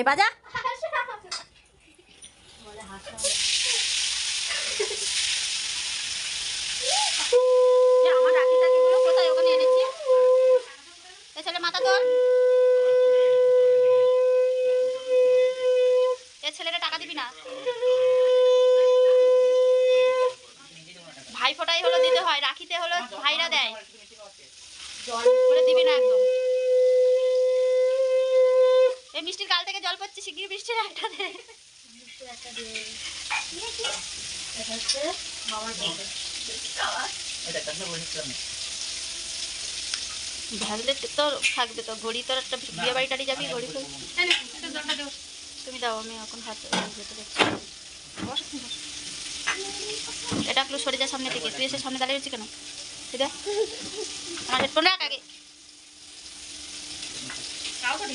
এ বাজা। আমার রাখি টাকিগুলো কোথায়? ওখানে এনেছি। এ মাথা তোর এ ছেলেটা টাকা দিবি না? ভাই ফোটাই হলো দিতে হয় রাখিতে হলো ভাইরা দেয়। পড়ছে শিগগির মিষ্টির একটা দে তো থাকবে তো ঘড়ি তোর একটা বিয়ে বাড়ি টাড়ি যাবি ঘড়ি তো তুমি দাও আমি এখন হাত যেতে পারছি বস, বস। এটা একটু সরে যা সামনে থেকে। তুই এসে সামনে দাঁড়িয়ে রয়েছি কেন? দেখ। আমার হেডফোন রাখ আগে। পুরোপুরি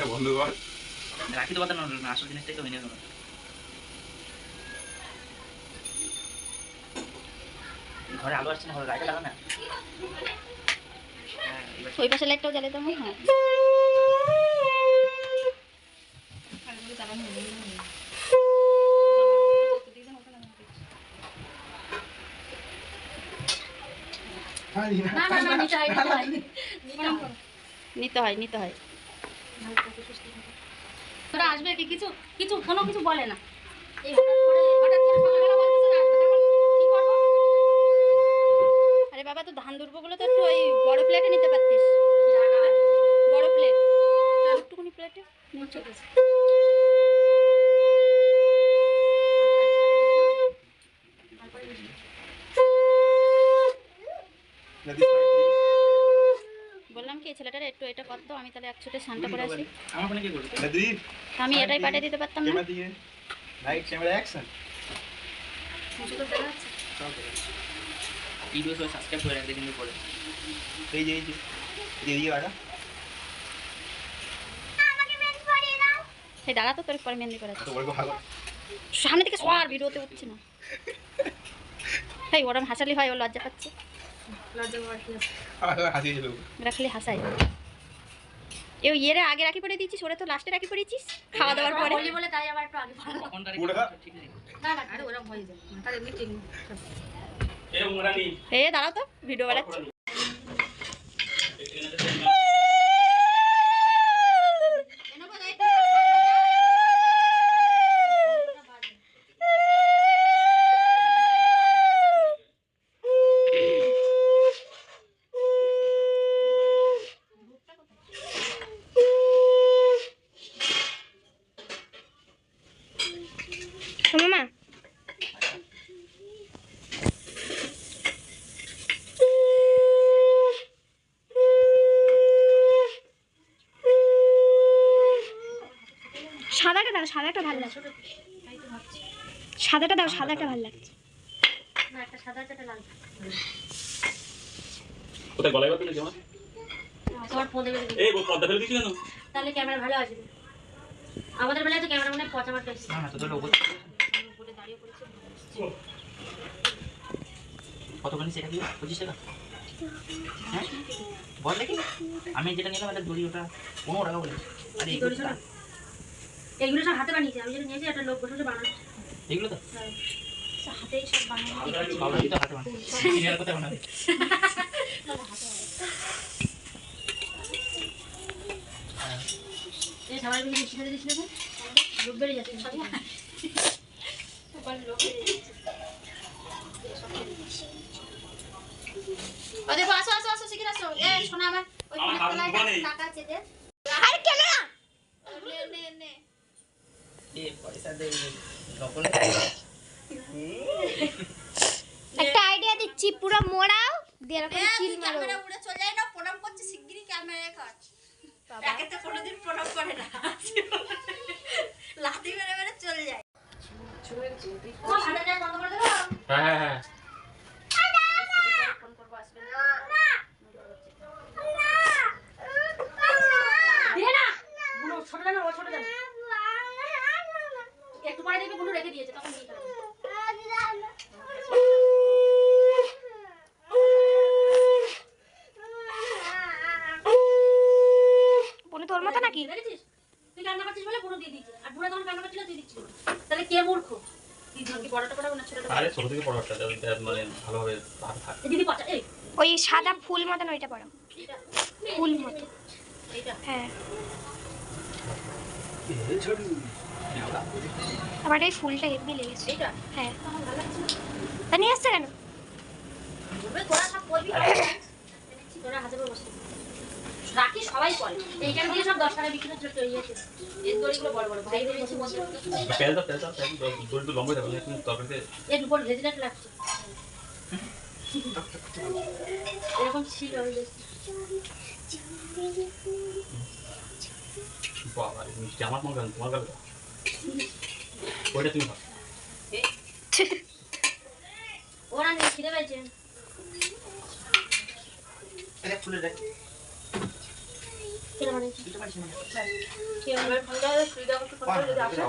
এটা বন্ধ কর রাখি তো বাতানো না আসল জিনিসটাই তো মেনে নেব ঘরে আলো আসছে না ঘরে লাইটটা লাগা না। হ্যাঁ, ওই পাশে লাইটটাও জ্বালিয়ে দাও হ্যাঁ। না না না নিতে হয় নিতে হয়। নিতে হয় নিতে হয়। তোরা আসবে কি? কিছু কিছু কোনো কিছু বলে না। এই আরে বাবা, তো ধান দুর্বগুলো তো একটু ওই বড় প্লেটে নিতে পারতিস। বড় প্লেট একটুখানি প্লেটে বললাম কি এই ছেলেটার একটু এটা কর তো আমি তাহলে এক ছুটে স্নানটা করে আসি। নদী আমি এটাই পাঠিয়ে দিতে পারতাম না। Camera light camera action video সবাই সাবস্ক্রাইব করে রাখবে কিন্তু করে এই যে এই যে। দিয়ে দিয়ে আটা। সেই দাঁড়া তো তোর পরে মেহেন্দি করে সামনে থেকে সর ভিডিওতে উঠছে না। তাই ওরম হাসালি হয় ও লজ্জা পাচ্ছে। ছিল হাসাই এও ইয়েরে আগে রাখি পরে দিয়েছিস ওরা তো লাস্টে রাখি পরেছিস খাওয়া দাওয়ার পরে। বলি বলে তাই আবার একটু আগে না না আরে ওরা ভয় যায় তাহলে এমনি ঠিক এ দাঁড়াও তো ভিডিও বানাচ্ছি। সাদাটা দাও সাদাটা ভালো লাগছে। সাদাটা দাও সাদাটা ভালো লাগছে। কোথায় গলায় তোমার এই ফেলে কেন? তাহলে ক্যামেরা ভালো আসবে আমাদের বেলায় তো ক্যামেরা মানে পচা মারতে এসছে না না তোদের লোক উপরে দাঁড়িয়ে পড়েছে কত করে সেটা দিও পঁচিশ টাকা? হ্যাঁ? বল দেখি। আমি যেটা নিলাম দড়ি ওটা পনেরো টাকা বলে আরে এইগুলো সব হাতে বানিয়েছে আমি যেটা নিয়েছি একটা লোক বসে বানাচ্ছে। এগুলো তো? হাতেই সব বানানো। বাবা তো হাতে বানাবে সিনিয়র কথা বানাবে? এই সবাই মিলে মিষ্টি খেতে দিচ্ছিল লোক বেড়ে যাচ্ছে। আসো আসো আসো শিখির আসো এ শোনা আমার ওই। টাকা আছে দে আরে কেন না নে নে নে পয়সা একটা আইডিয়া দিচ্ছি পুরো মোড়াও দিয়ে এরকম চিল মারো। ক্যামেরা উড়ে চলে যায় না প্রণাম করছে শিগগিরই ক্যামেরা কর একে তো কোনোদিন প্রণাম করে না। লাথি মেরে মেরে চলে যায়। দেবো? হ্যাঁ হ্যাঁ হ্যাঁ ফোন করব আসবে দিয়ে না বুনো ছোট জানো ও ছোট জানো একটু পরে দেখবি রেখে দিয়েছে তখন। তোর মতো নাকি? দেখেছিস? তুই কান্না করছিস বলে বুনো দিয়ে দিচ্ছে আর বুনো তখন কান্না করছিল তুই দিচ্ছিস তাহলে কে মূর্খ? মানে ওই সাদা ফুল মতন ওইটা পড়ো। ফুল মতো হ্যাঁ। আমার এই ফুলটা হেভি লেগেছে। হ্যাঁ। তা নিয়ে আসছে কেন? বলবে তোরা সব করবি তোরা হাতে করে বসে রাখি সবাই করে এইখানে দিয়ে সব দশ টাকা বিক্রি হচ্ছে তৈরি আছে এই দড়িগুলো বড় বড়। ভাই বলেছি বলতে পেলটা পেলটা দড়ি তো লম্বা যাবে কিন্তু তরকারিতে এর উপর ভেজিটেট লাগছে। এরকম ছিল ওই বাবা মিষ্টি আমার মন তোমার গেল ওইটা তুমি খাও। ওরা নিয়ে খিদে পেয়েছে। ফুলে দেখ। কিরম বানিয়েছে দিতে পারিস না। কিরম এবার ফোনটা সুবিধা করতে ফোনটা যদি আসে